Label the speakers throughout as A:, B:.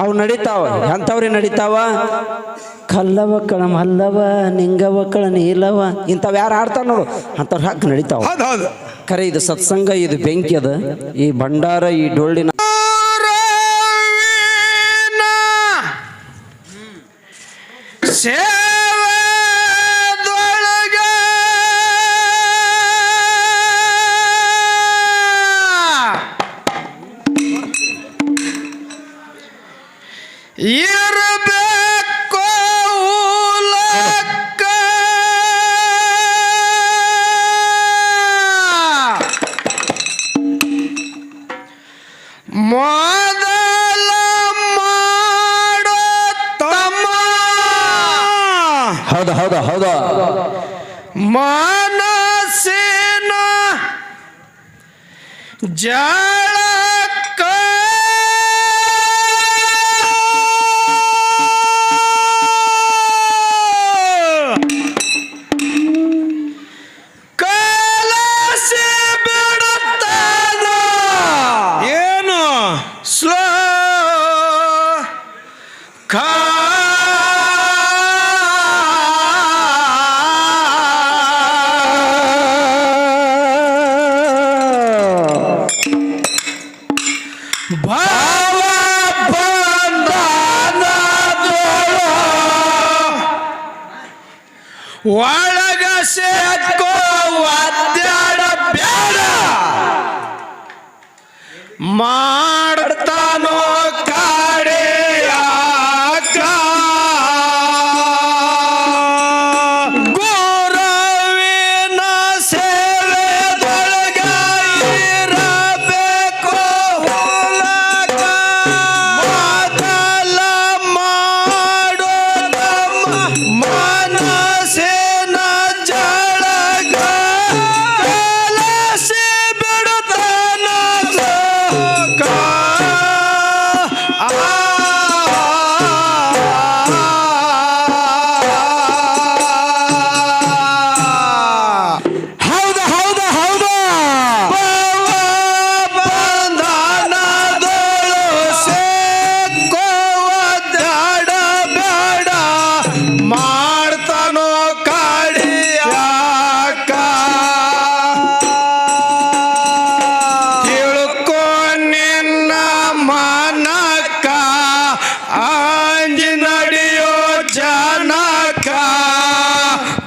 A: ಅವು ನಡೀತಾವ? ಎಂಥವ್ರಿ ನಡೀತಾವ? ಕಲ್ಲವ ಕಳ ಮಲ್ಲವ ನಿಂಗವ ಕಳ ನೀಲವ ಇಂಥವು ಯಾರು ಆಡ್ತಾರ ನೋಡು. ಅಂಥವ್ರು ಹಾಕಿ ನಡೀತಾವ. ಖರೆ ಇದು ಸತ್ಸಂಗ ಇದು ಬೆಂಕಿ ಅದ. ಈ ಭಂಡಾರ ಈ ಡೊಳ್ಳಿನ
B: Yeah. জয় ಆಸೆ ಅಕ್ಕೋ ಅದ್ಯಾಡ ಬ್ಯಾಡ ಮಾ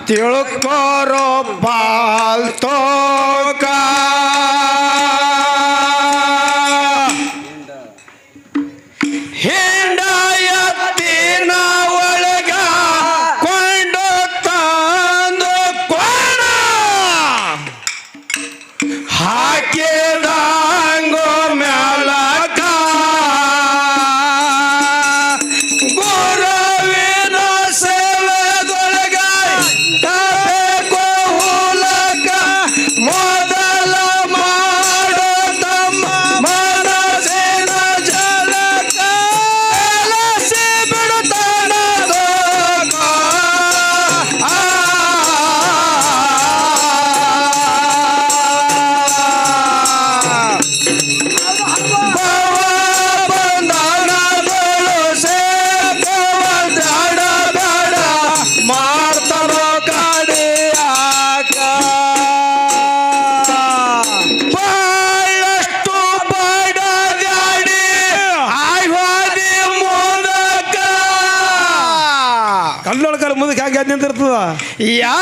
B: ತಿಳ್ಕೋರೋ ಬಾಳ್ತೋ ಯಾ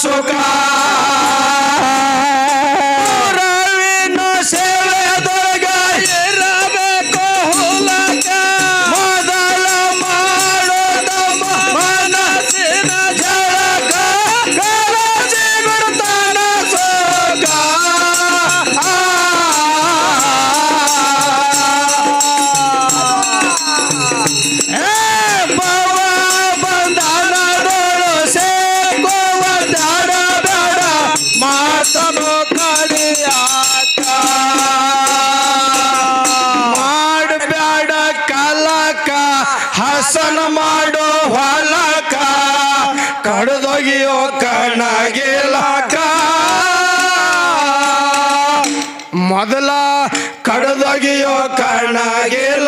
B: socar. ಮೊದಲ ಕಾರಣ ಕಣ್ಣಾಗಿರ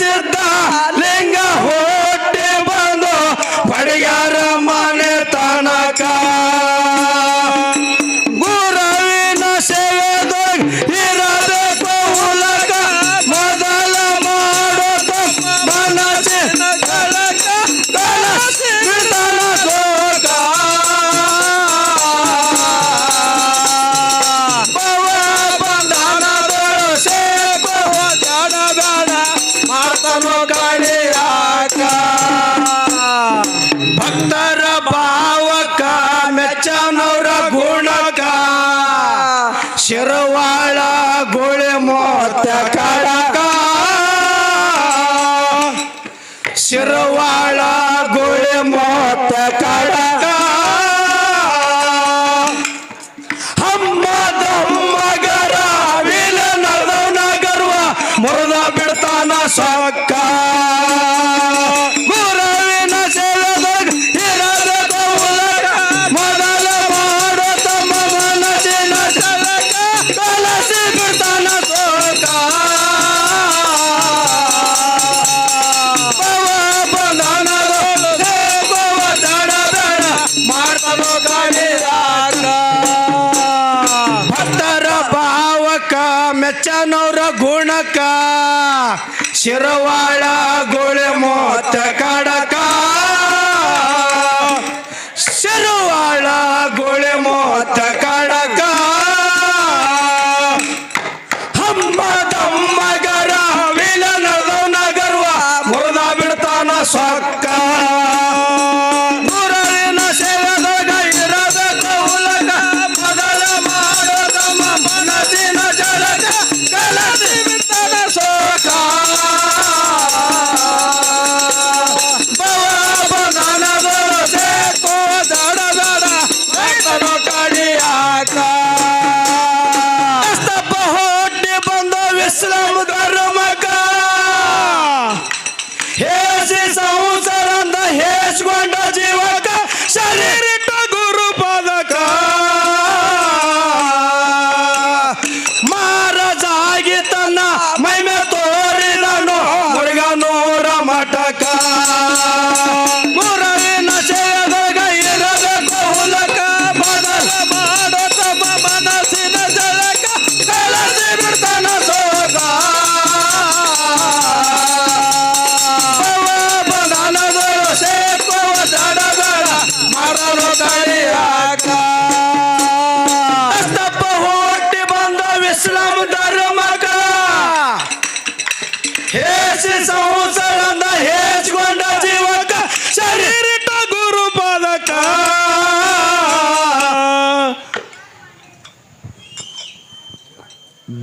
B: ಸಿದ್ಧ. amo.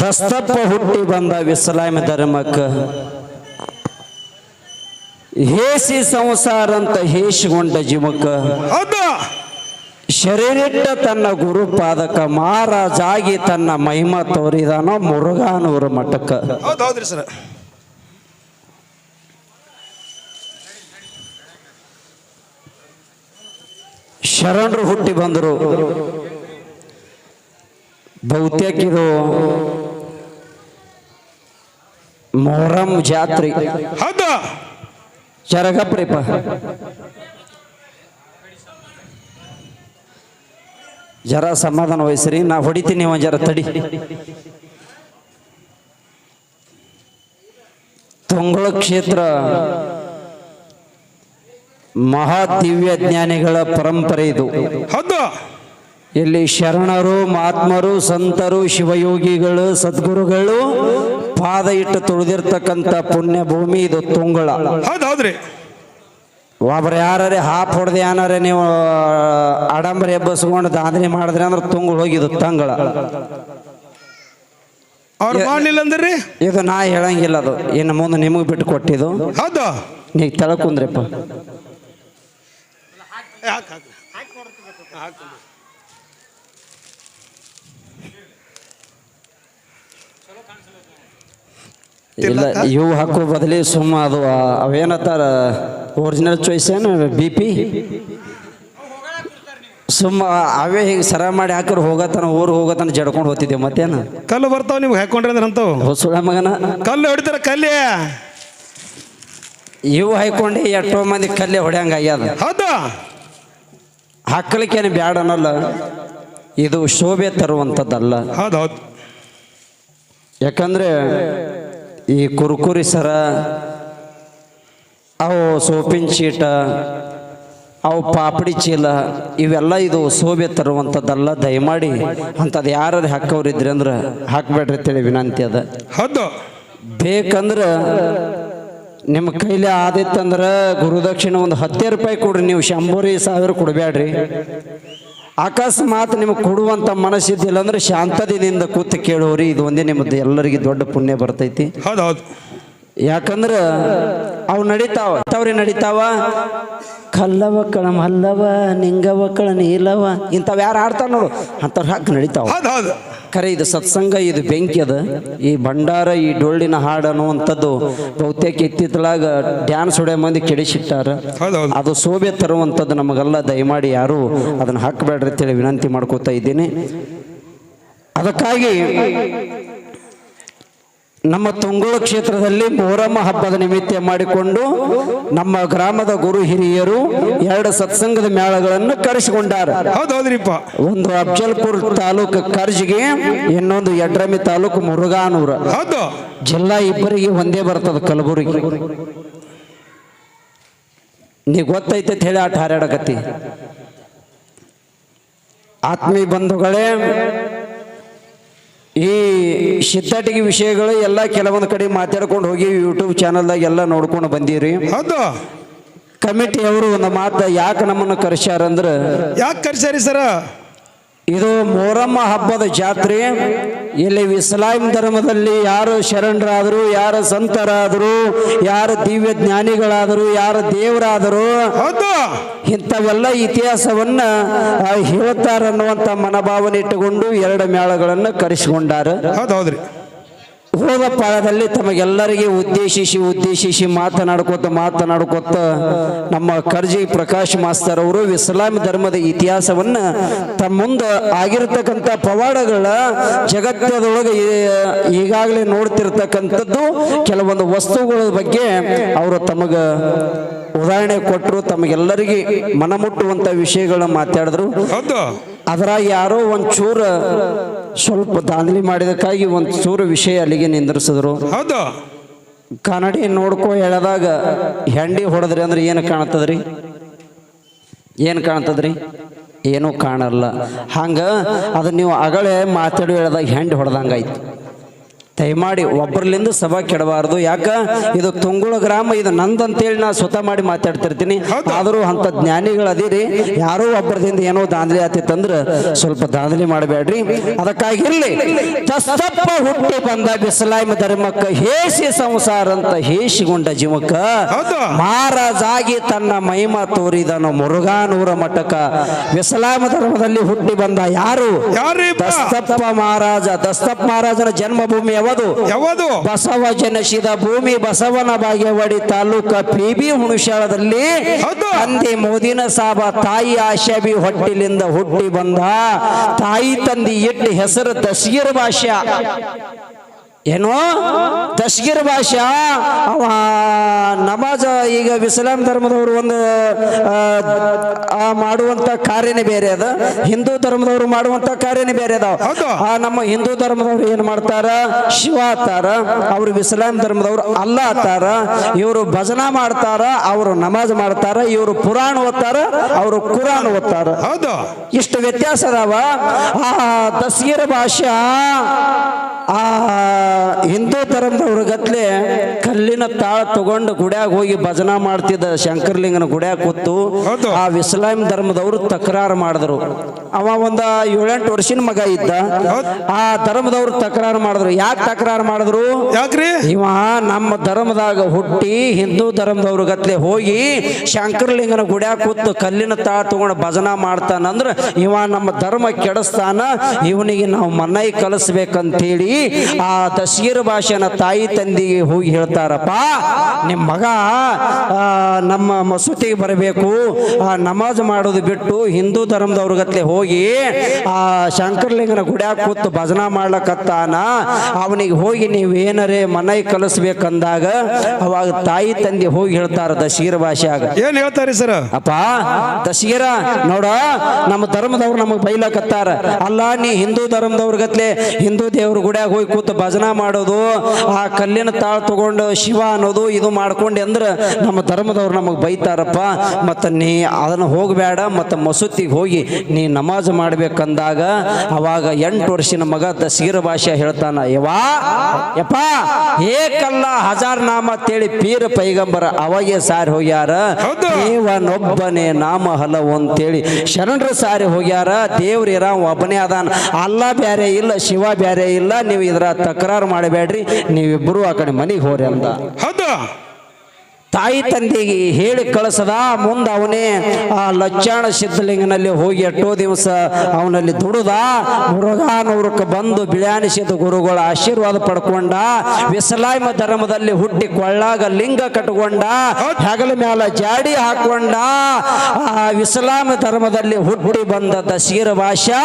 B: ಕಸ್ತಪ್ಪ ಹುಟ್ಟಿ ಬಂದ
A: ಇಸ್ಲಾಂ ಧರ್ಮಕ್ಕ. ಹೇಸಿ ಸಂಸಾರ ಅಂತ ಹೇಸಿಗೊಂಡ
C: ಜಿಮಕ್ಕ
A: ಶರೀರಿಟ್ಟ ತನ್ನ ಗುರುಪಾದಕ ಮಹಾರಾಜಾಗಿ ತನ್ನ ಮಹಿಮ ತೋರಿದಾನೋ ಮುರುಘಾನೂರ ಮಠಕ್ಕ. ಶರಣರು ಹುಟ್ಟಿ ಬಂದರು. ಬಹುತೇಕ ಇದು ಮೊಹರಂ ಜಾತ್ರೆ.
C: ಹೌದು.
A: ಜರಗಪ್ರಿಪ್ಪ ಜರ ಸಮಾಧಾನ ವಹಿಸ್ರಿ ನಾ ಹೊಡಿತೀನಿ ಒಂದ್ ಜರ ತಡಿ. ತುಂಗಳ ಕ್ಷೇತ್ರ. ಮಹಾ ದಿವ್ಯ ಜ್ಞಾನಿಗಳ ಪರಂಪರೆ ಇದು.
C: ಹೌದು.
A: ಇಲ್ಲಿ ಶರಣರು ಮಹಾತ್ಮರು ಸಂತರು ಶಿವಯೋಗಿಗಳು ಸದ್ಗುರುಗಳು ಪಾದ ಇಟ್ಟು ತುಳಿದಿರ್ತಕ್ಕಂಥ ಪುಣ್ಯ ಭೂಮಿ ಇದು ತುಂಗಳ.
C: ಹೌದೌದ್ರಿ.
A: ಒಬ್ರು ಯಾರೇ ಹಾಪ್ ಹೊಡೆದು ಏನಾರೇ ನೀವು ಅಡಂಬರಿ ಎಬ್ಬಸ್ಕೊಂಡು ದಾಂಧನೆ ಮಾಡಿದ್ರೆ ಅಂದ್ರೆ ತುಂಗಳು ಹೋಗಿದ್ದು ತಂಗಳ.
C: ಅಂದ್ರಿ?
A: ಇದು ನಾ ಹೇಳಂಗಿಲ್ಲ ಅದು. ಇನ್ನು ಮುಂದೆ ನಿಮಗೆ ಬಿಟ್ಟು ಕೊಟ್ಟಿದ್ದು
C: ಹೌದು?
A: ನೀವು ತೆಳಕುಂದ್ರಪ್ಪ. ಇಲ್ಲ ಇವು ಹಾಕೋ ಬದಲಿ ಸುಮ್ಮ ಅದು ಅವೇನತ್ತಾರ ಒರಿಜಿನಲ್ ಚಾಯ್ಸ್ ಏನು? ಬಿ ಪಿ ಸುಮ್ಮ ಅವೇ ಹೀಗೆ ಸರ ಮಾಡಿ ಹಾಕಿದ್ರೆ ಹೋಗತನ ಊರು ಹೋಗತನ ಜಡ್ಕೊಂಡು ಹೋಗ್ತಿದ್ದೆ ಮತ್ತೇನು?
C: ಕಲ್ಲು ಬರ್ತಾವ ನೀವು ಹಾಕೊಂಡ್ರೆ ಅಂದ್ರೆ ಅಂತಾವ?
A: ಹೊಸುಳ ಮಗನ?
C: ಕಲ್ಲು ಹೊಡಿತಾರ ಕಲ್ಲಿ?
A: ಇವು ಹಾಕೊಂಡು ಎಷ್ಟೋ ಮಂದಿ ಕಲ್ಲೇ ಹೊಡ್ಯಂಗ ಆಗ್ಯದ.
C: ಹೌದು.
A: ಹಾಕಲಿಕ್ಕೇನು ಬ್ಯಾಡ ಅನ್ನಲ್ಲ. ಇದು ಶೋಭೆ ತರುವಂಥದ್ದಲ್ಲ.
C: ಹೌದು ಹೌದು.
A: ಯಾಕಂದ್ರೆ ಈ ಕುರುಕುರಿ ಸರ ಅವು ಸೋಪಿನ ಚೀಟ ಅವು ಪಾಪಡಿ ಚೀಲ ಇವೆಲ್ಲ ಇದು ಶೋಭೆ ತರುವಂಥದ್ದಲ್ಲ ದಯಮಾಡಿ ಅಂಥದ್ದು ಯಾರು ಹಾಕೋರಿದ್ರಿ ಅಂದ್ರೆ ಹಾಕ್ಬೇಡ್ರಿ ಅಂತೇಳಿ ವಿನಂತಿ ಅದ.
C: ಹೌದು.
A: ಬೇಕಂದ್ರೆ ನಿಮ್ಮ ಕೈಲಿ ಆದಿತ್ತಂದ್ರೆ ಗುರುದಕ್ಷಿಣೆ ಒಂದು ಹತ್ತೇ ರೂಪಾಯಿ ಕೊಡ್ರಿ ನೀವು ಶಂಭೂರಿ ಸಾವಿರ ಕೊಡಬೇಡ್ರಿ ಅಕಸ್ಮಾತ್ ನಿಮ್ಗೆ ಕೊಡುವಂಥ ಮನಸ್ಸಿದ್ದಿಲ್ಲ ಅಂದ್ರೆ ಶಾಂತದಿಂದ ಕೂತು ಕೇಳೋರಿ ಇದು ಒಂದೇ ನಿಮ್ಮದು ಎಲ್ಲರಿಗೆ ದೊಡ್ಡ ಪುಣ್ಯ ಬರ್ತೈತಿ.
C: ಹೌದು ಹೌದು
A: ಯಾಕಂದ್ರೆ ಅವು ನಡೀತಾವ ತವ್ರಿ ನಡೀತಾವ? ಕಲ್ಲವ ಕಳ ಮಲ್ಲವ ನಿಂಗವ ಕಳ ನೀಲವ ಇಂಥವು ಯಾರು ಆಡ್ತಾವ ನೋಡು ಅಂಥವ್ರು ಹಾಕಿ ನಡೀತಾವ.
C: ಹೌದು ಹೌದು
A: ಖರೆ ಇದು ಸತ್ಸಂಗ ಇದು ಬೆಂಕಿ ಅದ. ಈ ಭಂಡಾರ ಈ ಡೊಳ್ಳಿನ ಹಾಡು ಅನ್ನುವಂಥದ್ದು ಬಹುತೇಕ ಇತ್ತಿತ್ತಲಾಗ ಡ್ಯಾನ್ಸ್ ಹೊಡೆಯ ಮಂದಿ ಕೆಡಿಸಿಟ್ಟಾರ. ಅದು ಶೋಭೆ ತರುವಂಥದ್ದು ನಮಗೆಲ್ಲ ದಯಮಾಡಿ ಯಾರು ಅದನ್ನು ಹಾಕಬೇಡ್ರಿ ಅಂತೇಳಿ ವಿನಂತಿ ಮಾಡ್ಕೋತಾ ಇದ್ದೀನಿ. ಅದಕ್ಕಾಗಿ ನಮ್ಮ ತುಂಗೋಳ ಕ್ಷೇತ್ರದಲ್ಲಿ ಮೊಹರಮ್ಮ ಹಬ್ಬದ ನಿಮಿತ್ತ ಮಾಡಿಕೊಂಡು ನಮ್ಮ ಗ್ರಾಮದ ಗುರು ಹಿರಿಯರು ಎರಡು ಸತ್ಸಂಗದ ಮೇಳಗಳನ್ನು ಕರೆಸಿಕೊಂಡಾರ. ಒಂದು ಅಫ್ಜಲ್ಪುರ್ ತಾಲೂಕು ಕರ್ಜ್ಗೆ ಇನ್ನೊಂದು ಯಡ್ರಮಿ ತಾಲೂಕು ಮುರುಗಾನೂರ
C: ಹೌದು.
A: ಜಿಲ್ಲಾ ಇಬ್ಬರಿಗೆ ಒಂದೇ ಬರ್ತದ ಕಲಬುರಗಿ. ನೀ ಗೊತ್ತೈತೆ ಅಂತ ಹೇಳಿ ಆಟ ಹಾರಾಡಕತ್ತಿ. ಆತ್ಮೀಯ ಬಂಧುಗಳೇ ಈ ಶಿತ್ತಾಟಿಗೆ ವಿಷಯಗಳು ಎಲ್ಲ ಕೆಲವೊಂದು ಕಡೆ ಮಾತಾಡ್ಕೊಂಡು ಹೋಗಿ ಯೂಟ್ಯೂಬ್ ಚಾನಲ್ದಾಗ ಎಲ್ಲ ನೋಡ್ಕೊಂಡು ಬಂದಿರಿ.
C: ಹೌದು.
A: ಕಮಿಟಿಯವರು ಒಂದು ಮಾತು ಯಾಕೆ ನಮ್ಮನ್ನು ಕರೆಸ್ಯಾರಂದ್ರೆ
C: ಯಾಕೆ ಕರೆಸ್ಯಾರಿ ಸರ?
A: ಇದು ಮೊಹರಮ್ಮ ಹಬ್ಬದ ಜಾತ್ರೆ. ಇಲ್ಲಿ ಇಸ್ಲಾಂ ಧರ್ಮದಲ್ಲಿ ಯಾರು ಶರಣರಾದರು ಯಾರು ಸಂತರಾದರು ಯಾರು ದಿವ್ಯ ಜ್ಞಾನಿಗಳಾದರು ಯಾರು ದೇವರಾದರು ಇಂಥವೆಲ್ಲ ಇತಿಹಾಸವನ್ನ ಹೇಳ್ತಾರನ್ನುವಂಥ ಮನೋಭಾವನೆ ಇಟ್ಟುಕೊಂಡು ಎರಡು ಮೇಳಗಳನ್ನು ಕರೆಸಿಕೊಂಡಾರ.
C: ಹೌದು ಹೌದ್ರಿ.
A: ಹೋದ ಪಾಳದಲ್ಲಿ ತಮಗೆಲ್ಲರಿಗೆ ಉದ್ದೇಶಿಸಿ ಉದ್ದೇಶಿಸಿ ಮಾತನಾಡ್ಕೊತ ಮಾತನಾಡ್ಕೊತ ನಮ್ಮ ಕರ್ಜಿ ಪ್ರಕಾಶ್ ಮಾಸ್ತರ್ ಅವರು ಇಸ್ಲಾಂ ಧರ್ಮದ ಇತಿಹಾಸವನ್ನ ತಮ್ಮ ಮುಂದೆ ಆಗಿರತಕ್ಕಂಥ ಪವಾಡಗಳ ಜಗತ್ತದೊಳಗೆ ಈಗಾಗಲೇ ನೋಡ್ತಿರ್ತಕ್ಕಂಥದ್ದು ಕೆಲವೊಂದು ವಸ್ತುಗಳ ಬಗ್ಗೆ ಅವರು ತಮಗ ಉದಾಹರಣೆ ಕೊಟ್ಟರು ತಮಗೆಲ್ಲರಿಗೆ ಮನಮುಟ್ಟುವಂಥ ವಿಷಯಗಳನ್ನ ಮಾತಾಡಿದ್ರು.
C: ಹೌದು
A: ಅದ್ರಾಗ ಯಾರೋ ಒಂದು ಚೂರ ಸ್ವಲ್ಪ ದಾಂಧಲಿ ಮಾಡಿದಕ್ಕಾಗಿ ಒಂದು ಚೂರು ವಿಷಯ ಅಲ್ಲಿಗೆ ನಿಂದ್ರಿಸಿದ್ರು.
C: ಹೌದು.
A: ಕನ್ನಡಿ ನೋಡ್ಕೊ ಹೇಳದಾಗ ಹೆಂಡಿ ಹೊಡೆದ್ರಿ ಅಂದ್ರೆ ಏನು ಕಾಣ್ತದ್ರಿ? ಏನು ಕಾಣ್ತದ್ರಿ? ಏನೂ ಕಾಣಲ್ಲ. ಹಂಗ ಅದು ನೀವು ಅಗಳೇ ಮಾತಾಡಿ ಹೇಳಿದಾಗ ಹೆಂಡಿ ಹೊಡೆದಂಗಾಯ್ತು. ದಯಮಾಡಿ ಒಬ್ಬರಲಿಂದ ಸಭಾ ಕೆಡಬಾರದು. ಯಾಕ? ಇದು ತುಂಗುಳ ಗ್ರಾಮ ಇದು ನಂದಂತೇಳಿ ನಾ ಸ್ವತಃ ಮಾಡಿ ಮಾತಾಡ್ತಿರ್ತೀನಿ. ಆದರೂ ಅಂತ ಜ್ಞಾನಿಗಳು ಅದೀರಿ. ಯಾರೋ ಒಬ್ಬರದಿಂದ ಏನೋ ದಾಂಧಲಿ ಆತಿತ್ತಂದ್ರ ಸ್ವಲ್ಪ ದಾಂಧಲಿ ಮಾಡಬೇಡ್ರಿ. ಅದಕ್ಕಾಗಿ ಇರ್ಲಿ. ತಸ್ತಪ್ಪ ಹುಟ್ಟಿ ಬಂದ ಬಿಸಲಾಯ್ಮ ಧರ್ಮಕ್ಕ ಹೇಸಿ ಸಂಸಾರ ಅಂತ ಹೇಸಿಗೊಂಡ ಜೀವಕ್ಕ. ಮಹಾರಾಜಾಗಿ ತನ್ನ ಮಹಿಮ ತೋರಿದನು ಮುರುಘಾನೂರ ಮಠಕ ವಿಸಲಾಮ ಧರ್ಮದಲ್ಲಿ ಹುಟ್ಟಿ ಬಂದ ಯಾರು? ದಸ್ತಪ್ಪ ಮಹಾರಾಜ. ದಸ್ತಪ್ಪ ಮಹಾರಾಜನ ಜನ್ಮಭೂಮಿ ಯಾವುದು? ಯಾವುದು? ಬಸವ ಜನಿಸಿದ ಭೂಮಿ ಬಸವನ ಬಾಗೇವಾಡಿ ತಾಲೂಕ ಪಿ ಬಿ ಹುಣಸಾಳದಲ್ಲಿ. ತಂದೆ ಮೋದಿನ ಸಾಬ ತಾಯಿ ಆಶಾಬಿ ಹೊಟ್ಟಿಲಿಂದ ಹುಟ್ಟಿ ಬಂದ ತಾಯಿ ತಂದಿ ಇಟ್ಟು ಹೆಸರು ತಸೀರ್ ಭಾಷಾ. ಏನು ತಸ್ಗಿರ್ ಭಾಷಾ? ಅವ ನಮಾಜ ಈಗ ಇಸ್ಲಾಂ ಧರ್ಮದವರು ಒಂದು ಮಾಡುವಂತ ಕಾರ್ಯನೇ ಬೇರೆ ಅದ. ಹಿಂದೂ ಧರ್ಮದವರು ಮಾಡುವಂತ ಕಾರ್ಯನೇ ಬೇರೆ ಅದಾವ
C: ಹೌದು.
A: ಆ ನಮ್ಮ ಹಿಂದೂ ಧರ್ಮದವ್ರು ಏನ್ ಮಾಡ್ತಾರ? ಶಿವ ಆತಾರ ಅವ್ರು ಇಸ್ಲಾಂ ಧರ್ಮದವ್ರು ಅಲ್ಲ ಆತಾರ ಇವರು ಭಜನಾ ಮಾಡ್ತಾರ ಅವರು ನಮಾಜ್ ಮಾಡ್ತಾರ ಇವರು ಪುರಾಣ ಓದ್ತಾರ ಅವರು ಕುರಾನ್ ಓದ್ತಾರ.
C: ಹೌದು.
A: ಇಷ್ಟು ವ್ಯತ್ಯಾಸ ಅದಾವ. ಆ ದಸ್ಗಿರ ಭಾಷಾ ಆ ಹಿಂದೂ ಧರ್ಮದವ್ರ ಗತ್ಲೆ ಕಲ್ಲಿನ ತಾಳ ತಗೊಂಡು ಗುಡ್ಯಾಗ ಹೋಗಿ ಭಜನಾ ಮಾಡ್ತಿದ್ದ ಶಂಕರ್ಲಿಂಗನ ಗುಡ್ಯಾಗ ಕೂತು ಆ ಇಸ್ಲಾಂ ಧರ್ಮದವರು ತಕರಾರು ಮಾಡಿದ್ರು. ಅವ ಒಂದ ಏಳೆಂಟು ವರ್ಷದ ಮಗ ಇದ್ದ. ಆ ಧರ್ಮದವ್ರು ತಕರಾರು ಮಾಡಿದ್ರು. ಯಾಕೆ ತಕರಾರು ಮಾಡಿದ್ರು? ಇವ ನಮ್ಮ ಧರ್ಮದಾಗ ಹುಟ್ಟಿ ಹಿಂದೂ ಧರ್ಮದವ್ರ ಗತ್ಲೆ ಹೋಗಿ ಶಂಕರ್ಲಿಂಗನ ಗುಡ್ಯಾಗ ಕೂತು ಕಲ್ಲಿನ ತಾಳ ತಗೊಂಡು ಭಜನಾ ಮಾಡ್ತಾನಂದ್ರ ಇವ ನಮ್ಮ ಧರ್ಮ ಕೆಡಸ್ತಾನ. ಇವನಿಗೆ ನಾವು ಮನೈ ಕಲಿಸ್ಬೇಕಂತೇಳಿ ಆ ದಶಗಿರ ಭಾಷೆನ ತಾಯಿ ತಂದಿಗೆ ಹೋಗಿ ಹೇಳ್ತಾರಪ್ಪ. ನಿಮ್ಮ ಮಗ ನಮ್ಮ ಮಸೂತಿಗೆ ಬರಬೇಕು. ಆ ನಮಾಜ್ ಮಾಡೋದು ಬಿಟ್ಟು ಹಿಂದೂ ಧರ್ಮದವ್ರ ಗತ್ಲೆ ಹೋಗಿ ಆ ಶಂಕರಲಿಂಗನ ಗುಡ್ಯಾಗ ಕೂತು ಭಜನಾ ಮಾಡ್ಲಕತ್ತಾನ. ಅವನಿಗೆ ಹೋಗಿ ನೀವು ಏನರೇ ಮನೆ ಕಲಿಸ್ಬೇಕಂದಾಗ ಅವಾಗ ತಾಯಿ ತಂದೆ ಹೋಗಿ ಹೇಳ್ತಾರ ದಶಗಿರ ಭಾಷೆಯಾಗ
C: ಏನ್ ಹೇಳ್ತಾರೆ ಸರ್?
A: ಅಪ್ಪ ದಶೀರ ನೋಡ ನಮ್ಮ ಧರ್ಮದವ್ರು ನಮಗೆ ಬೈಲಕತ್ತಾರ. ಅಲ್ಲ ನೀ ಹಿಂದೂ ಧರ್ಮದವ್ರ ಗತ್ಲೆ ಹಿಂದೂ ದೇವ್ರ ಗುಡ್ಯಾಗ ಹೋಗಿ ಕೂತು ಭಜನಾ ಮಾಡೋದು ಆ ಕಲ್ಲಿನ ತಾಳ್ ತಗೊಂಡು ಶಿವ ಅನ್ನೋದು ಇದು ಮಾಡ್ಕೊಂಡು ಅಂದ್ರೆ ನಮ್ಮ ಧರ್ಮದವ್ರು ನಮಗೆ ಬೈತಾರಪ್ಪ. ಮತ್ತು ನೀ ಅದನ್ನು ಹೋಗಬೇಡ ಮತ್ತು ಮಸೂತಿಗೆ ಹೋಗಿ ನೀ ನಮಾಜ್ ಮಾಡ್ಬೇಕಂದಾಗ ಅವಾಗ ಎಂಟು ವರ್ಷಿನ ಮಗ ದಸಗಿರ ಭಾಷೆ ಹೇಳ್ತಾನ ಯವಾ ಯಪ್ಪ ಏಕಲ್ಲ ಹಜಾರ್ ನಾಮ ಅಂತೇಳಿ ಪೀರ ಪೈಗಂಬರ ಅವಾಗೆ ಸಾರಿ ಹೋಗ್ಯಾರ. ದೇವನೊಬ್ಬನೇ ನಾಮ ಹಲವು ಅಂತೇಳಿ ಶರಣರ ಸಾರಿ ಹೋಗ್ಯಾರ ದೇವ್ರ ಇರ ಒಬ್ಬನೇ ಅದಾನ. ಅಲ್ಲ ಬ್ಯಾರೆ ಇಲ್ಲ ಶಿವ ಬ್ಯಾರೆ ಇಲ್ಲ ನೀವು ಇದ್ರ ತಕರಾರು ಮಾಡಬೇಡ್ರಿ. ನೀವಿಬ್ಬರು ಆ ಕಡೆ ಮನೆಗೆ ಹೋರಿ ಅಂದ.
C: ಹೌದು.
A: ತಾಯಿ ತಂದೆಗೆ ಹೇಳಿ ಕಳಿಸದ, ಮುಂದೆ ಅವನೇ ಆ ಲಚ್ಚಾಣ ಸಿದ್ಧಲಿಂಗನಲ್ಲಿ ಹೋಗಿ ಎಷ್ಟೋ ದಿವಸ ಅವನಲ್ಲಿ ದುಡಿದ. ಮುರುಘಾನೂರಕ್ಕೆ ಬಂದು ಬಿಳಾನಿಸಿದ ಗುರುಗಳ ಆಶೀರ್ವಾದ ಪಡ್ಕೊಂಡ, ವಿಸಲಾಯ್ಮ ಧರ್ಮದಲ್ಲಿ ಹುಟ್ಟಿ ಕೊಳ್ಳಾಗ ಲಿಂಗ ಕಟ್ಕೊಂಡ, ಹೆಗಲ ಮ್ಯಾಲ ಜಾಡಿ ಹಾಕೊಂಡ, ಆ ವಿಸಲಾಮ ಧರ್ಮದಲ್ಲಿ ಹುಟ್ಟಿ ಬಂದ ದಶಗಿರ ಭಾಷಾ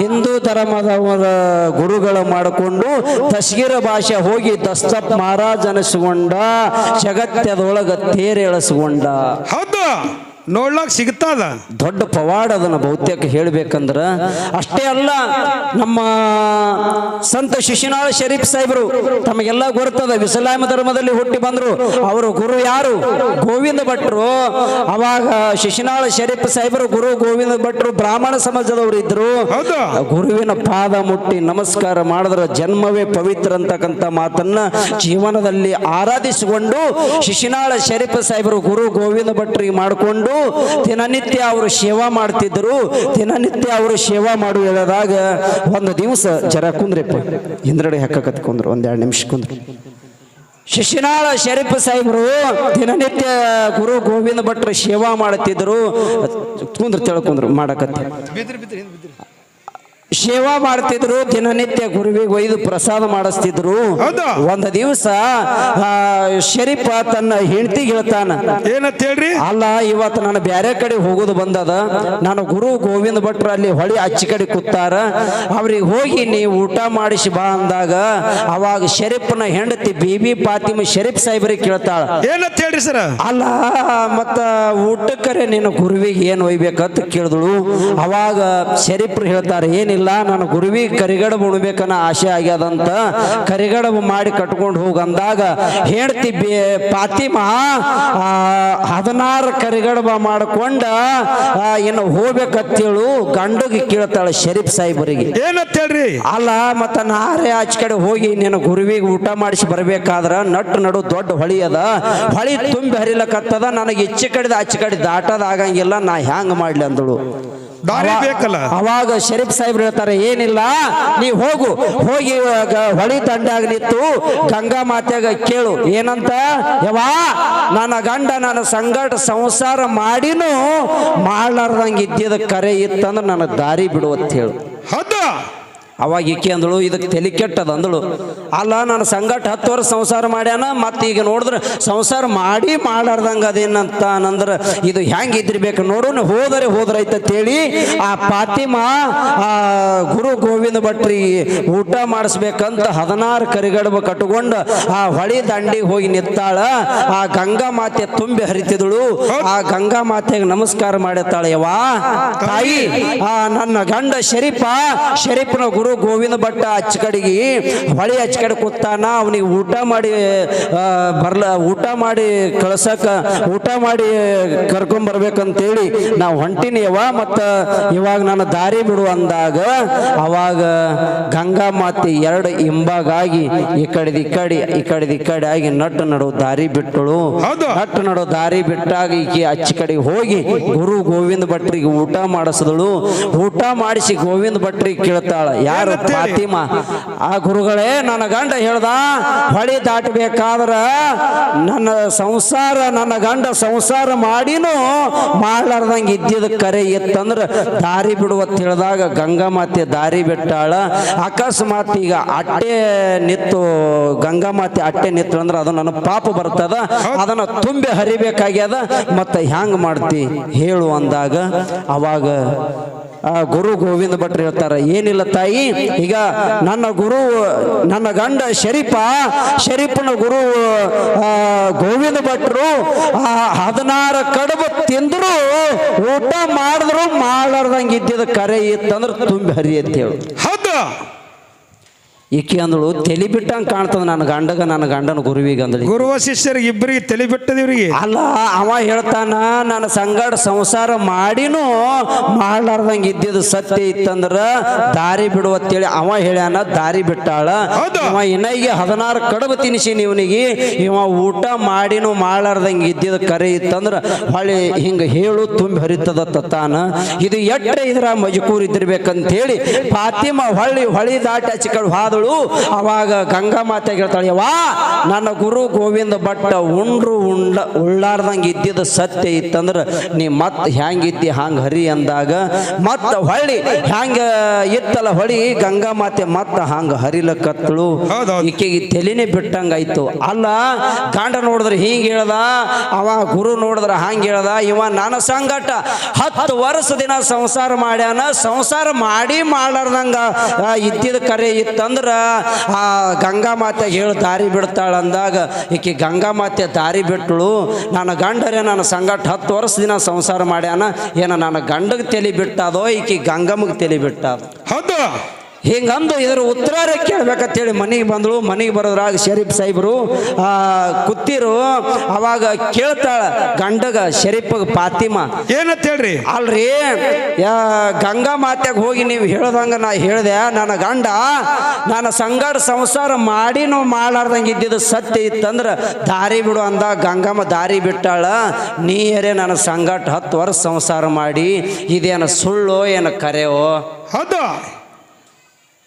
A: ಹಿಂದೂ ಧರ್ಮದವರ ಗುರುಗಳು ಮಾಡಿಕೊಂಡು ದಶಗಿರ ಭಾಷೆ ಹೋಗಿ ದಸ್ತಪ್ ಮಹಾರಾಜ್ ಅನಿಸಿಕೊಂಡ ಜಗತ್ಯದೊಳಗ ತೇರು ಎಳಸ್ಕೊಂಡ
C: ಹೌದು. ನೋಡ್ಲಾಕ್ ಸಿಗ್ತದ?
A: ದೊಡ್ಡ ಪವಾಡ ಅದನ್ನ ಬಹುತೇಕ ಹೇಳ್ಬೇಕಂದ್ರ ಅಷ್ಟೇ ಅಲ್ಲ ನಮ್ಮ ಸಂತ ಶಿಶುನಾಳ ಶರೀಫ್ ಸಾಹೇಬರು ತಮಗೆಲ್ಲ ಗೊತ್ತದ ವಿಸಲಾಮ ಧರ್ಮದಲ್ಲಿ ಹುಟ್ಟಿ ಬಂದ್ರು. ಅವರು ಗುರು ಯಾರು? ಗೋವಿಂದ ಭಟ್ರು. ಅವಾಗ ಶಿಶುನಾಳ ಶರೀಫ್ ಸಾಹೇಬರು ಗುರು ಗೋವಿಂದ ಭಟ್ರು ಬ್ರಾಹ್ಮಣ ಸಮಾಜದವರು ಇದ್ರು. ಗುರುವಿನ ಪಾದ ಮುಟ್ಟಿ ನಮಸ್ಕಾರ ಮಾಡಿದ್ರ ಜನ್ಮವೇ ಪವಿತ್ರ ಅಂತಕ್ಕಂಥ ಮಾತನ್ನ ಜೀವನದಲ್ಲಿ ಆರಾಧಿಸಿಕೊಂಡು ಶಿಶುನಾಳ ಶರೀಫ್ ಸಾಹೇಬರು ಗುರು ಗೋವಿಂದ ಭಟ್ರಿಗೆ ಮಾಡಿಕೊಂಡು ದಿನನಿತ್ಯ ಅವರು ಸೇವಾ ಮಾಡ್ತಿದ್ರು, ದಿನನಿತ್ಯ ಅವರು ಸೇವಾ ಮಾಡು ಹೇಳಿದಾಗ ಒಂದು ದಿವಸ ಜರ ಕುಂದ್ರಿಪ್ಪ. ಹಿಂದ್ರಡೆ ಹೆಕ್ಕ ಕತ್ಕೊಂಡ್ರು, ಒಂದೆರಡು ನಿಮಿಷ ಕುಂದ್ರು. ಶಿಶಿನಾಳ ಶರೀಫ್ ಸಾಹೇಬರು ದಿನನಿತ್ಯ ಗುರು ಗೋವಿಂದ ಭಟ್ರು ಸೇವಾ ಮಾಡುತ್ತಿದ್ರು ಕುಂದ್ರ ತಿಳ್ಕೊಂಡ್ರು ಮಾಡಕತ್ತಿ
C: ಬಿದ್ರಿ ಬಿದ್ರಿ ಹಿಂದ್ ಬಿದ್ರಿ
A: ಸೇವಾ ಮಾಡ್ತಿದ್ರು ದಿನನಿತ್ಯ ಗುರುವಿಗೆ ಒಯ್ದು ಪ್ರಸಾದ ಮಾಡಿಸ್ತಿದ್ರು. ಒಂದ ದಿವಸ ಶರೀಫ ತನ್ನ ಹೆಂಡತಿಗೆ ಹೇಳ್ತಾನ
C: ಏನಂತ ಹೇಳ್ರಿ?
A: ಅಲ್ಲ ಇವತ್ತು ನಾನು ಬ್ಯಾರೆ ಕಡೆ ಹೋಗುದು ಬಂದದ. ನಾನು ಗುರು ಗೋವಿಂದ ಭಟ್ರು ಅಲ್ಲಿ ಹೊಳಿ ಅಚ್ಚಿ ಕಡೆ ಕೂತಾರ. ಅವ್ರಿಗೆ ಹೋಗಿ ನೀವು ಊಟ ಮಾಡಿಸಿ ಬಾ ಅಂದಾಗ ಅವಾಗ ಶರೀಫ್ನ ಹೆಂಡತಿ ಬಿಬಿ ಪಾತಿಮ ಶರೀಫ್ ಸಾಹೇಬರಿಗೆ ಕೇಳ್ತಾಳ.
C: ಏನಂತ ಹೇಳ್ರಿ ಸರ್?
A: ಅಲ್ಲ ಮತ್ತ ಊಟಕ್ಕರೆ ನೀನು ಗುರುವಿಗೆ ಏನು ಒಯ್ಬೇಕಂತ ಕೇಳಿದಳು. ಅವಾಗ ಶರೀಫ್ರು ಹೇಳ್ತಾರೆ ಏನಿಲ್ಲ ನಾನು ಗುರುವಿಗೆ ಕರಿಗಡಬು ಉಣ್ಬೇಕನ್ನ ಆಸೆ ಆಗ್ಯದಂತ ಕರಿಗಡಬು ಮಾಡಿ ಕಟ್ಕೊಂಡು ಹೋಗಂದಾಗ ಹೇಳ್ತಿ ಬೇ ಫಾತಿಮಾ ಆ, ಹದಿನಾರು ಕರಿಗಡಬ ಮಾಡಿಕೊಂಡ ಇನ್ನು ಹೋಗ್ಬೇಕತ್ತೇಳು ಗಂಡಗೆ ಕೇಳ್ತಾಳೆ ಶರೀಫ್ ಸಾಹೇಬರಿಗೆ.
C: ಏನಂತ ಹೇಳ್ರಿ
A: ಅಲ್ಲ ಮತ್ತ ನಾರೇ ಆಚೆ ಕಡೆ ಹೋಗಿ ನಿನ್ನ ಗುರುವಿಗೆ ಊಟ ಮಾಡಿಸಿ ಬರ್ಬೇಕಾದ್ರ ನಟ್ಟು ನಡು ದೊಡ್ಡ ಹೊಳಿ ಅದ. ಹೊಳಿ ತುಂಬಿ ಹರಿಲಕತ್ತದ ನನಗೆ ಹೆಚ್ಚು ಕಡೆದ ಆಚೆ ಕಡೆ ದಾಟದ ಆಗಂಗಿಲ್ಲ ನಾ ಹ್ಯಾಂಗ ಮಾಡ್ಲಿ ಅಂದಳು.
C: ದಾರಿ ಬೇಕಲ್ಲ.
A: ಅವಾಗ ಶರೀಫ್ ಸಾಹೇಬ್ರು ಹೇಳ್ತಾರೆ ಏನಿಲ್ಲ ನೀ ಹೋಗು. ಹೋಗಿ ಹೊಳಿ ದಂಡಾಗ ನಿಂತು ಗಂಗಾ ಮಾತೆಗ ಕೇಳು. ಏನಂತ? ಯವಾ ನನ್ನ ಗಂಡ ನನ್ನ ಸಂಗಟ ಸಂಸಾರ ಮಾಡಿನೂ ಮಾಡ್ಲಾರ್ದಂಗೆ ಇದ್ದಿದ ಕರೆ ಇತ್ತಂದ್ರೆ ನನ್ನ ದಾರಿ ಬಿಡು ಅಂತ ಹೇಳು.
C: ಹೌದು.
A: ಅವಾಗ ಈಕೆ ಅಂದಳು ಇದಕ್ಕೆ ತಲೆ ಕೆಟ್ಟದ ಅಂದಳು. ಅಲ್ಲ ನಾನು ಸಂಗಟ ಹತ್ತು ವರ್ಷ ಸಂಸಾರ ಮಾಡ್ಯಾನ, ಮತ್ತೆ ಈಗ ನೋಡಿದ್ರೆ ಸಂಸಾರ ಮಾಡಿ ಮಾಡಾರ್ದಂಗ ಅದೇನಂತ ನಂದ್ರ ಇದು ಹೆಂಗೆ ಇದ್ದಿರ್ಬೇಕು ನೋಡು ಹೋದರೆ ಹೋದ್ರೈತಂತೇಳಿ ಆ ಪಾತಿಮಾ, ಆ ಗುರು ಗೋವಿಂದ ಭಟ್ರಿ ಊಟ ಮಾಡಿಸ್ಬೇಕಂತ ಹದಿನಾರು ಕರಿಗಡಬ ಕಟ್ಕೊಂಡು ಆ ಹೊಳಿ ದಂಡಿಗೆ ಹೋಗಿ ನಿತ್ತಾಳ ಆ ಗಂಗಾ ಮಾತೆ ತುಂಬಿ ಹರಿತಿದಳು. ಆ ಗಂಗಾ ಮಾತೆಗೆ ನಮಸ್ಕಾರ ಮಾಡಿರ್ತಾಳೆ ಯವ್ವ. ತಾಯಿ, ಆ ನನ್ನ ಗಂಡ ಶರೀಫ, ಶರೀಫನ ಗುರು ಗೋವಿಂದ ಭಟ್ಟ ಅಚ್ಚ ಕಡೆಗೆ ಹೊಳೆ ಅಚ್ಚ ಕಡೆ ಕೂತಾನ ಅವನಿಗೆ ಊಟ ಮಾಡಿ ಬರ್ಲ ಊಟ ಮಾಡಿ ಕಳ್ಸಕ ಊಟ ಮಾಡಿ ಕರ್ಕೊಂಡ್ ಬರ್ಬೇಕಂತೇಳಿ ನಾವು ಹೊಂಟಿನಿ ಯವ ಮತ್ತ ಇವಾಗ ನಾನು ದಾರಿ ಬಿಡು ಅಂದಾಗ ಅವಾಗ ಗಂಗಾ ಮಾತೆ ಎರಡು ಹಿಂಬಾಗಾಗಿ ಈ ಕಡೆದ ಈ ಕಡೆ ಈ ಕಡೆದ ಈ ಕಡೆ ಆಗಿ ನಟ್ಟು ನಡು ದಾರಿ ಬಿಟ್ಟಳು.
C: ಹೌದು.
A: ನಟ್ಟು ನಡು ದಾರಿ ಬಿಟ್ಟಾಗ ಈಕೆ ಅಚ್ಚ ಕಡೆ ಹೋಗಿ ಗುರು ಗೋವಿಂದ ಭಟ್ರಿಗೆ ಊಟ ಮಾಡಿಸಿದಳು. ಊಟ ಮಾಡಿಸಿ ಗೋವಿಂದ ಭಟ್ರಿಗೆ ಕೇಳ್ತಾಳ ಯಾರು? ಆ ಗುರುಗಳೇ ನನ್ನ ಗಂಡ ಹೇಳ್ದ ಹೊಳಿ ದಾಟಬೇಕಾದ್ರ ನನ್ನ ಸಂಸಾರ ನನ್ನ ಗಂಡ ಸಂಸಾರ ಮಾಡಿನೂ ಮಾಡ್ಲಾರ್ದಂಗೆ ಇದ್ದಿದ ಕರೆ ಇತ್ತಂದ್ರೆ ದಾರಿ ಬಿಡುವತ್ ಹೇಳಿದಾಗ ಗಂಗಾ ಮಾತೆ ದಾರಿ ಬಿಟ್ಟಾಳ. ಅಕಸ್ಮಾತ್ ಈಗ ಅಟ್ಟೆ ನಿತ್ತು ಗಂಗಾ ಮಾತೆ ಅಟ್ಟೆ ನಿತ್ತು ಅಂದ್ರೆ ಅದು ನನ್ನ ಪಾಪ ಬರ್ತದ ಅದನ್ನ ತುಂಬಿ ಹರಿಬೇಕಾಗ್ಯದ ಮತ್ತೆ ಹ್ಯಾಂಗ್ ಮಾಡ್ತಿ? ಹೇಳು ಅಂದಾಗ ಅವಾಗ ಗುರು ಗೋವಿಂದ ಭಟ್ರು ಹೇಳ್ತಾರೆ ಏನಿಲ್ಲ ತಾಯಿ ಈಗ ನನ್ನ ಗುರು ನನ್ನ ಗಂಡ ಶರೀಫ ಶರೀಫನ ಗುರು ಆ, ಗೋವಿಂದ ಭಟ್ರು ಆ ಹದಿನಾರು ಕಡುಬು ತಿಂದ್ರು ಊಟ ಮಾಡಿದ್ರು ಮಾಡ್ಲಾರ್ದಂಗೆ ಇದ್ದಿದ ಕರೆ ಇತ್ತಂದ್ರೆ ತುಂಬಿ ಹರಿ ಅಂತ ಹೇಳು.
C: ಹೌದು?
A: ಈಕೆ ಅಂದಳು ತಲೆ ಬಿಟ್ಟಂಗೆ ಕಾಣ್ತದ ನನ್ನ ಗಂಡಗ ನನ್ನ ಗಂಡನ ಗುರುವಿಗೆ ಅಂದಳು
C: ಗುರುವ ಶಿಷ್ಯರಿಗೆ ಇಬ್ಬರಿಗೆ ತಲೆ ಬಿಟ್ಟದ ಇವ್ರಿಗೆ?
A: ಅಲ್ಲ ಅವ ಹೇಳ್ತಾನ ನನ್ನ ಸಂಗಡ ಸಂಸಾರ ಮಾಡಿನೂ ಮಾಡ್ಲಾರ್ದಂಗ ಇದ್ದಿದ್ದು ಸತ್ಯ ಇತ್ತಂದ್ರ ದಾರಿ ಬಿಡು ಅಂತೇಳಿ ಅವ ಹೇಳ್ಯಾನ ದಾರಿ ಬಿಟ್ಟಾಳ. ಅವ ಇನ್ನೈಗೆ ಹದಿನಾರು ಕಡಬು ತಿನ್ಸಿನಿ ಇವನಿಗೆ. ಇವ ಊಟ ಮಾಡಿನೂ ಮಾಡ್ಲಾರ್ದಂಗ ಇದ್ದಿದ್ದು ಕರೆ ಇತ್ತಂದ್ರ ಹೊಳೆ ಹಿಂಗ ಹೇಳು ತುಂಬಿ ಹರಿತದ ತತ್ತಾನ ಇದು ಎಟ್ಟ ಇದ್ರ ಮಜಕೂರ್ ಇದ್ದಿರ್ಬೇಕಂತ ಹೇಳಿ ಫಾತಿಮಾ ಹೊಳ್ಳಿ ಹೊಳಿ ದಾಟಿ ಹಚ್ಚಿಕೊಂಡು ಕಡೆ ಹಾದಳು ಅವಾಗ ಗಂಗಾ ಮಾತೆ ಹೇಳ್ತಾಳೆ ವಾ ನನ್ನ ಗುರು ಗೋವಿಂದ ಭಟ್ಟ ಉಂಡ್ರು ಉಂಡ ಉಳ್ಳಾರ್ದಂಗೆ ಇದ್ದಿದ್ದು ಸತ್ಯ ಇತ್ತಂದ್ರೆ ನೀ ಮತ್ತೆ ಹ್ಯಾಂಗಿದ್ದಿ ಹಂಗೆ ಹರಿ ಅಂದಾಗ ಮತ್ತೆ ಹೊಳ್ಳಿ ಹ್ಯಾಂಗೆ ಇತ್ತಲ್ಲ ಹೊಳಿ ಗಂಗಾ ಮಾತೆ ಮತ್ತೆ ಹಂಗೆ
C: ಹರಿಲಕ್ಕತ್ತಳು.
A: ಈಕೆಗೆ ತಲೆನೇ ಬಿಟ್ಟಂಗಾಯ್ತು ಅಲ್ಲ ಗಾಂಡ ನೋಡಿದ್ರೆ ಹಿಂಗೆ ಹೇಳ್ದ ಅವ ಗುರು ನೋಡಿದ್ರೆ ಹಂಗೆ ಹೇಳ್ದ ಇವ ನನ್ನ ಸಂಗಟ ಹತ್ತು ವರ್ಷ ದಿನ ಸಂಸಾರ ಮಾಡ್ಯಾನ ಸಂಸಾರ ಮಾಡಿ ಮಾಡ್ಲಾರ್ದಂಗ ಆ, ಇದ್ದಿದ ಕರೆ ಇತ್ತಂದ್ರ ಆ ಗಂಗಾ ಮಾತೆ ಹೇಳಿ, ದಾರಿ ಬಿಡ್ತಾಳೆ ಅಂದಾಗ, ಈಕೆ ಗಂಗಾ ಮಾತೆ ದಾರಿ ಬಿಟ್ಟಳು ನನ್ನ ಗಂಡರೇ ನನ್ನ ಸಂಗಟ ಹತ್ತು ವರ್ಷ ದಿನ ಸಂಸಾರ ಮಾಡ್ಯಾನ, ಏನ ನನ್ನ ಗಂಡಗೆ ತಲೆ ಬಿಟ್ಟದೋ, ಈಕೆ ಗಂಗಮ್ಮಗೆ ತಲೆ ಬಿಟ್ಟದ.
C: ಹೌದು.
A: ಹಿಂಗಂದು ಇದರ ಉತ್ತರ ಕೇಳ್ಬೇಕಂತೇಳಿ ಮನೆಗೆ ಬಂದಳು. ಮನೆಗೆ ಬರೋದ್ರಾಗ ಶರೀಫ್ ಸಾಹೇಬರು ಆ ಕುತ್ತಿರು ಅವಾಗ ಕೇಳ್ತಾಳ ಗಂಡಗ ಶರೀಫಗ ಪಾತಿಮ
C: ಏನಂತ ಹೇಳ್ರಿ?
A: ಅಲ್ರಿ ಯಾ ಗಂಗಾ ಮಾತ್ಯಾಗ ಹೋಗಿ ನೀವು ಹೇಳ್ದಂಗ ನಾ ಹೇಳ್ದೆ ನನ್ನ ಗಂಡ ನನ್ನ ಸಂಗಡ ಸಂಸಾರ ಮಾಡಿ ನಾವು ಮಾಡ್ಲಾರ್ದಂಗೆ ಇದ್ದಿದ್ದು ಸತ್ಯ ಇತ್ತಂದ್ರೆ ದಾರಿ ಬಿಡು ಅಂದ ಗಂಗಮ್ಮ ದಾರಿ ಬಿಟ್ಟಾಳ. ನೀರೇ ನನ್ನ ಸಂಗಟ ಹತ್ತು ವರ್ಷ ಸಂಸಾರ ಮಾಡಿ ಇದೇನು ಸುಳ್ಳೋ ಏನು ಕರೆಯೋ?
C: ಹೌದು.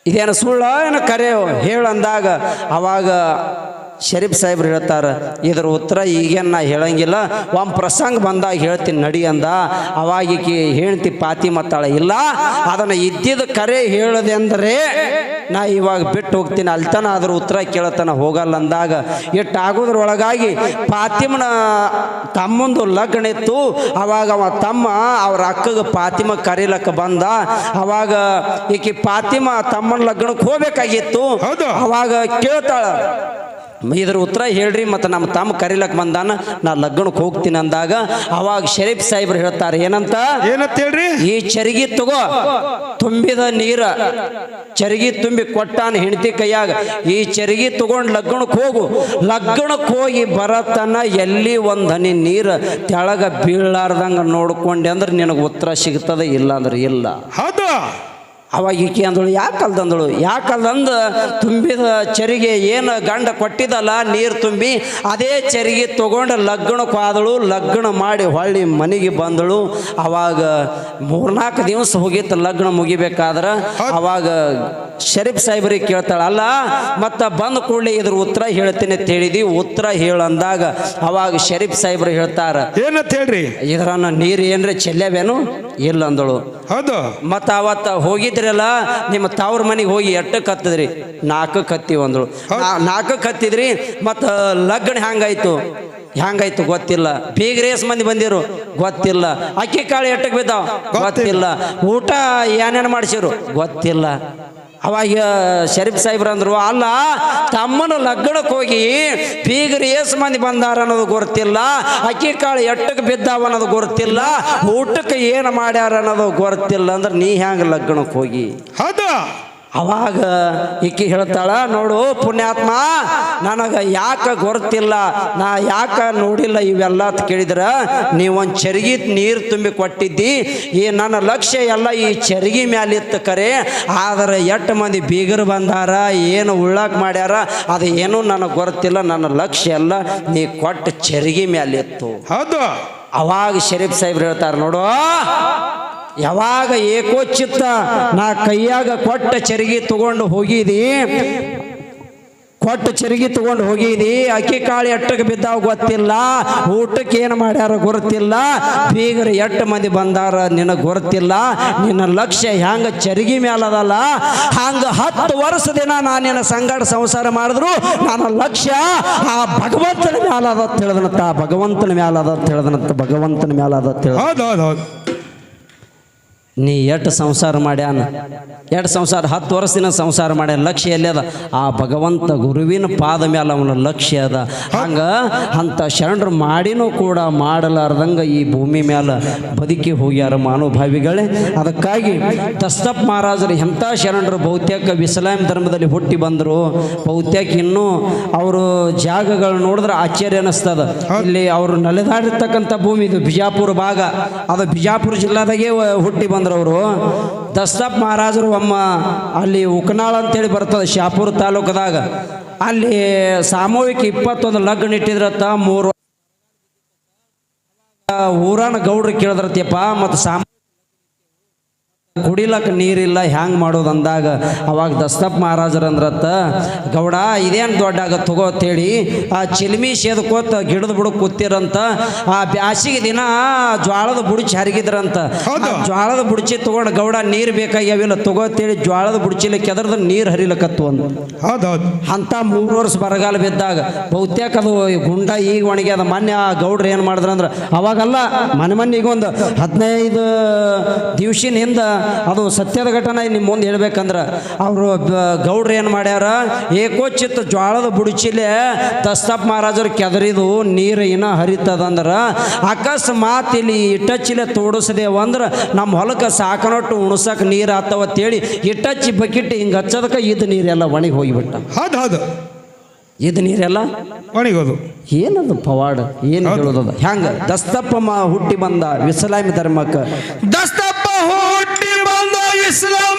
A: ಇದೇನು ಸುಳ್ಳ ಏನು ಕರೆಯೋ ಹೇಳಂದಾಗ ಅವಾಗ ಶರೀಫ್ ಸಾಹೇಬ್ರು ಹೇಳ್ತಾರೆ ಇದ್ರ ಉತ್ತರ ಈಗೇನು ನಾ ಹೇಳಂಗಿಲ್ಲ. ಒಂದು ಪ್ರಸಂಗ ಬಂದಾಗ ಹೇಳ್ತೀನಿ ನಡಿ ಅಂದ. ಅವಾಗ ಈಕಿ ಹೇಳ್ತಿ ಪಾತಿ ಮತ್ತಾಳ ಇಲ್ಲ ಅದನ್ನು ಇದ್ದಿದ್ದ ಕರೆ ಹೇಳದೆ ಅಂದರೆ ನಾ ಇವಾಗ ಬಿಟ್ಟು ಹೋಗ್ತೀನಿ ಅಲ್ತನ ಅದ್ರ ಉತ್ತರ ಕೇಳತನ ಹೋಗಲ್ಲ ಅಂದಾಗ ಇಟ್ಟು ಆಗೋದ್ರೊಳಗಾಗಿ ಪಾತಿಮನ ತಮ್ಮಂದು ಲಗ್ನ ಇತ್ತು. ಅವಾಗ ಅವ ತಮ್ಮ ಅವ್ರ ಅಕ್ಕಗೆ ಪಾತಿಮ ಕರೀಲಕ್ಕ ಬಂದ. ಅವಾಗ ಈಕೆ ಪಾತಿಮ ತಮ್ಮನ ಲಗ್ನಕ್ಕೆ ಹೋಗ್ಬೇಕಾಗಿತ್ತು. ಅವಾಗ ಕೇಳ್ತಾಳ ಇದ್ರ ಉತ್ತರ ಹೇಳ್ರಿ ಮತ್ತು ನಮ್ಮ ತಮ್ಮ ಕರೀಲಕ್ಕೆ ಬಂದಾನ ನಾ ಲಗ್ನಕ್ಕೆ ಹೋಗ್ತೀನಿ ಅಂದಾಗ ಅವಾಗ ಶರೀಫ್ ಸಾಹೇಬ್ರು ಹೇಳ್ತಾರೆ ಏನಂತ?
C: ಏನಂತ ಹೇಳ್ರಿ?
A: ಈ ಚರಿಗಿ ತಗೋ ತುಂಬಿದ ನೀರ ಚರಿಗಿ ತುಂಬಿ ಕೊಟ್ಟಾನ ಹೆಂಡತಿ ಕೈಯಾಗ ಈ ಚರಿಗಿ ತಗೊಂಡು ಲಗ್ನಕ್ಕೆ ಹೋಗು ಲಗ್ನಕ್ಕೆ ಹೋಗಿ ಬರತನ ಎಲ್ಲಿ ಒಂದು ಹನಿ ನೀರು ತೆಳಗ ಬೀಳಾರ್ದಂಗ ನೋಡ್ಕೊಂಡೆ ಅಂದ್ರೆ ನಿನಗೆ ಉತ್ತರ ಸಿಗ್ತದೆ ಇಲ್ಲ ಅಂದ್ರೆ ಇಲ್ಲ.
C: ಹೌದು?
A: ಅವಾಗ ಈಕೆ ಅಂದಳು ಯಾಕೆ ಕಲ್ದಂದಳು ಯಾಕೆ ಯಾಕಲ್ದಂದ ತುಂಬಿದ ಚರಿಗೆ ಏನು ಗಂಡ ಕೊಟ್ಟಿದ್ದಲ್ಲ ನೀರು ತುಂಬಿ ಅದೇ ಚರಿಗೆ ತೊಗೊಂಡು ಲಗ್ನಕ್ಕೆ ಹೋದಳು ಲಗ್ನ ಮಾಡಿ ಹೊಳ್ಳಿ ಮನೆಗೆ ಬಂದಳು. ಅವಾಗ ಮೂರ್ನಾಲ್ಕು ದಿವಸ ಹೋಗಿತ್ತು ಲಗ್ನ ಮುಗಿಬೇಕಾದ್ರೆ ಅವಾಗ ಶರೀಫ್ ಸಾಹೇಬ್ರಿಗೆ ಕೇಳ್ತಾಳ ಅಲ್ಲ ಮತ್ತು ಬಂದ ಕೂಡಲೇ ಇದ್ರ ಉತ್ತರ ಹೇಳ್ತೀನಿ ಅಂತ ಹೇಳಿದಿ ಉತ್ತರ ಹೇಳಂದಾಗ ಅವಾಗ ಶರೀಫ್ ಸಾಹೇಬ್ರು ಹೇಳ್ತಾರ
C: ಏನಂತ ಹೇಳ್ರಿ?
A: ಇದ್ರನ್ನ ನೀರು ಏನ್ರಿ ಚೆಲ್ಲವೇನು? ಇಲ್ಲ ಅಂದಳು.
C: ಹೌದು.
A: ಅವತ್ತು ಅವತ್ತ ಹೋಗಿದ್ರಲ್ಲ ನಿಮ್ಮ ತಾವ್ರ ಮನೆಗೆ ಹೋಗಿ ಎಟ್ಟಕ್ಕೆ ಹತ್ತದ್ರಿ ನಾಲ್ಕಕ್ಕೆ ಕತ್ತಿ ನಾಲ್ಕು ನಾಲ್ಕಕ್ಕೆ ಹತ್ತಿದ್ರಿ ಮತ್ತ ಲಗ್ನ ಹ್ಯಾಂಗಾಯ್ತು? ಹ್ಯಾಂಗಾಯ್ತು ಗೊತ್ತಿಲ್ಲ. ಬೀಗ ರೇಸ್ ಮಂದಿ ಬಂದಿರು ಗೊತ್ತಿಲ್ಲ. ಅಕ್ಕಿ ಕಾಳು ಎಟ್ಟಕ್ಕೆ ಬಿದ್ದಾವ? ಗೊತ್ತಿಲ್ಲ. ಊಟ ಏನೇನು ಮಾಡಿಸಿರು? ಗೊತ್ತಿಲ್ಲ. ಅವಾಗ ಶರೀಫ್ ಸಾಹೇಬ್ರು ಅಂದ್ರು, ಅಲ್ಲ, ತಮ್ಮನ ಲಗ್ನಕ್ಕೆ ಹೋಗಿ ಬೀಗರು ಏಸ್ ಮಂದಿ ಬಂದಾರ ಅನ್ನೋದು ಗೊತ್ತಿಲ್ಲ ಅಕ್ಕಿ ಕಾಳು ಎಟ್ಟಕ್ಕೆ ಬಿದ್ದಾವ ಅನ್ನೋದು ಗೊತ್ತಿಲ್ಲ ಊಟಕ್ಕೆ ಏನು ಮಾಡ್ಯಾರ ಅನ್ನೋದು ಗೊತ್ತಿಲ್ಲ ಅಂದ್ರೆ ನೀ ಹ್ಯಾಂಗ ಲಗ್ನಕ್ಕೆ ಹೋಗಿ?
C: ಹೌದು.
A: ಅವಾಗ ಈಕಿ ಹೇಳ್ತಾಳ, ನೋಡು ಪುಣ್ಯಾತ್ಮ, ನನಗೆ ಯಾಕೆ ಗೊತ್ತಿಲ್ಲ ನಾ ಯಾಕ ನೋಡಿಲ್ಲ ಇವೆಲ್ಲ ಅಂತ ಕೇಳಿದ್ರ, ನೀವೊಂದು ಚರಿಗಿ ನೀರು ತುಂಬಿ ಕೊಟ್ಟಿದ್ದಿ. ಈ ನನ್ನ ಲಕ್ಷ್ಯ ಎಲ್ಲ ಈ ಚರಿಗಿ ಮ್ಯಾಲಿತ್ತು ಕರೆ. ಆದ್ರೆ ಎಷ್ಟು ಮಂದಿ ಬೀಗರು ಬಂದಾರ, ಏನು ಉಳ್ಳಾಕ್ ಮಾಡ್ಯಾರ, ಅದು ಏನೂ ನನಗೆ ಗೊತ್ತಿಲ್ಲ ನನ್ನ ಲಕ್ಷ್ಯ ಎಲ್ಲ ನೀ ಕೊಟ್ಟ ಚರಿಗಿ ಮ್ಯಾಲಿತ್ತು
C: ಹೌದು.
A: ಅವಾಗ ಶರೀಫ್ ಸಾಹೇಬ್ರು ಹೇಳ್ತಾರೆ ನೋಡು ಯಾವಾಗ ಏಕೋಚಿತ್ತ ನಾ ಕೈಯಾಗ ಕೊಟ್ಟ ಚರಿಗೆ ತಗೊಂಡು ಹೋಗಿದಿ ಕೊಟ್ಟ ಚರಿಗೆ ತಗೊಂಡು ಹೋಗಿದಿ. ಅಕ್ಕಿ ಕಾಳು ಎಟ್ಟಕ್ಕೆ ಬಿದ್ದಾವ ಗೊತ್ತಿಲ್ಲ. ಊಟಕ್ಕೆ ಏನು ಮಾಡ್ಯಾರ ಗೊತ್ತಿಲ್ಲ. ಬೀಗರು ಎಟ್ಟು ಮಂದಿ ಬಂದಾರ ನಿನಗೆ ಗೊತ್ತಿಲ್ಲ. ನಿನ್ನ ಲಕ್ಷ್ಯ ಹೆಂಗ ಚರಿಗಿ ಮೇಲದಲ್ಲ ಹಂಗ ಹತ್ತು ವರ್ಷ ದಿನ ನಾನು ನಿನ್ನ ಸಂಗಡ ಸಂಸಾರ ಮಾಡಿದ್ರು. ನನ್ನ ಲಕ್ಷ್ಯ ಆ ಭಗವಂತನ ಮ್ಯಾಲ ಅದ ತಿಳಿದನಂತ ಭಗವಂತನ ಮ್ಯಾಲ ಅದ ತಿಳಿದನಂತ ಭಗವಂತನ ಮ್ಯಾಲ ಅದ ನೀ ಎಷ್ಟು ಸಂಸಾರ ಮಾಡ್ಯಾನ? ಎಷ್ಟು ಸಂಸಾರ? ಹತ್ತು ವರ್ಷದಿನ ಸಂಸಾರ ಮಾಡ್ಯಾನ. ಲಕ್ಷ್ಯ ಎಲ್ಲಿ ಅದ? ಆ ಭಗವಂತ ಗುರುವಿನ ಪಾದ ಮೇಲೆ ಅವನ ಲಕ್ಷ್ಯ ಅದ. ಹಂಗ ಅಂಥ ಶರಣರು ಮಾಡಿನೂ ಕೂಡ ಮಾಡಲಾರ್ದಂಗೆ ಈ ಭೂಮಿ ಮೇಲೆ ಬದುಕಿ ಹೋಗ್ಯಾರ ಮಹಾನುಭಾವಿಗಳೇ. ಅದಕ್ಕಾಗಿ ದಸ್ತಪ್ ಮಹಾರಾಜರು ಎಂಥ ಶರಣರು ಬಹುತೇಕ ಇಸ್ಲಾಂ ಧರ್ಮದಲ್ಲಿ ಹುಟ್ಟಿ ಬಂದರು. ಬಹುತೇಕ ಇನ್ನೂ ಅವರು ಜಾಗಗಳು ನೋಡಿದ್ರೆ ಆಶ್ಚರ್ಯ ಅನ್ನಿಸ್ತದ ಇಲ್ಲಿ ಅವರು ನೆಲೆದಾಡಿರ್ತಕ್ಕಂಥ ಭೂಮಿ ಇದು ಬಿಜಾಪುರ ಭಾಗ. ಅದು ಬಿಜಾಪುರ ಜಿಲ್ಲಾದಾಗೆ ಹುಟ್ಟಿ ಬಂದ್ರು ಅವರು ದಸ್ತಪ್ ಮಹಾರಾಜರು ಒಮ್ಮ ಅಲ್ಲಿ ಉಕನಾಳ ಅಂತೇಳಿ ಬರ್ತದೆ ಶಾಪುರ ತಾಲೂಕದಾಗ. ಅಲ್ಲಿ ಸಾಮೂಹಿಕ ಇಪ್ಪತ್ತೊಂದು ಲಗ್ನ ಇಟ್ಟಿದ್ರತ್ತ, ಮೂರು ಊರಾನ ಗೌಡ್ರು ಕೇಳಿದ್ರತ್ತಪ್ಪ, ಮತ್ತು ಸಾಮ ಕುಡಿಲಕ್ಕ ನೀರಿಲ್ಲ ಹ್ಯಾಂಗೆ ಮಾಡೋದು ಅಂದಾಗ ಅವಾಗ ದಸ್ತಪ್ ಮಹಾರಾಜರು ಅಂದ್ರತ್ತ ಗೌಡ ಇದೇನು ದೊಡ್ಡಾಗ ತಗೋತೇಳಿ ತಗೋ ಅಂತೇಳಿ ಆ ಚಿಲ್ಮಿ ಸೇದ್ಕೋತ ಗಿಡದ ಬುಡಕ್ಕೆ ಕೂತಿರಂತ ಆ ಬ್ಯಾಸಿಗೆ ದಿನ ಜ್ವಾಳದ ಬುಡಚಿ ಹರಿಗಿದ್ರಂತ. ಜ್ವಾಳದ ಬುಡಚಿ ತಗೊಂಡು ಗೌಡ ನೀರು ಬೇಕಾಗ್ಯಾವಿಲ್ಲ ತಗೋ ಅಂತೇಳಿ ಜ್ವಾಳದ ಬುಡಚಿಲಿ ಕೆದರ್ದ ನೀರು ಹರಿಲಕತ್ತು ಅಂತ ಅಂತ ಮೂರು ವರ್ಷ ಬರಗಾಲ ಬಿದ್ದಾಗ ಬಹುತೇಕ ಅದು ಗುಂಡ ಈಗ ಒಣಗ್ಯದ. ಮೊನ್ನೆ ಆ ಗೌಡ್ರು ಏನು ಮಾಡಿದ್ರಂದ್ರೆ ಅವಾಗಲ್ಲ ಮನೆ ಮನೆ ಈಗ ಒಂದು ಹದಿನೈದು ದಿವ್ಸಿನ ಹಿಂದೆ ಅದು ಸತ್ಯದ ಘಟನೆ ನಿಮ್ಮ ಮುಂದೆ ಹೇಳ್ಬೇಕಂದ್ರೆ ಅವರು ಗೌಡ್ರು ಏನು ಮಾಡ್ಯಾರ? ಏಕೋಚಿತ್ ಜ್ವಾಳದ ಬುಡಚಿಲೆ ದಸ್ತಪ್ ಮಹಾರಾಜರು ಕೆದರಿದು ನೀರು ಇನ್ನ ಹರಿತದಂದ್ರೆ ಅಕಸ್ಮಾತ್ ಇಲ್ಲಿ ಇಟ್ಟಚ್ಚಿಲೆ ತೋಡಿಸದೇವು ಅಂದ್ರೆ ನಮ್ಮ ಹೊಲಕ್ಕೆ ಸಾಕನೊಟ್ಟು ಉಣಸಕ್ಕೆ ನೀರು ಆತವತ್ತೇಳಿ ಇಟ್ಟಚ್ಚಿ ಬಕಿಟ್ಟು ಹಿಂಗೆ ಹಚ್ಚೋದಕ್ಕೆ ಇದು ನೀರೆಲ್ಲ ಒಣಗಿ ಹೋಗಿಬಿಟ್ಟ.
C: ಹೌದು ಹೌದು.
A: ಇದು ನೀರೆಲ್ಲ
C: ಒಣಗೋದು
A: ಏನದು ಪವಾಡ? ಏನು ಹೇಳೋದದ? ಹೆಂಗ ದಸ್ತಪ್ಪ ಮ ಹುಟ್ಟಿ ಬಂದ ವಿಸಲಾಮಿ ಧರ್ಮಕ್ಕೆ.
B: ದಸ್ತ Islam.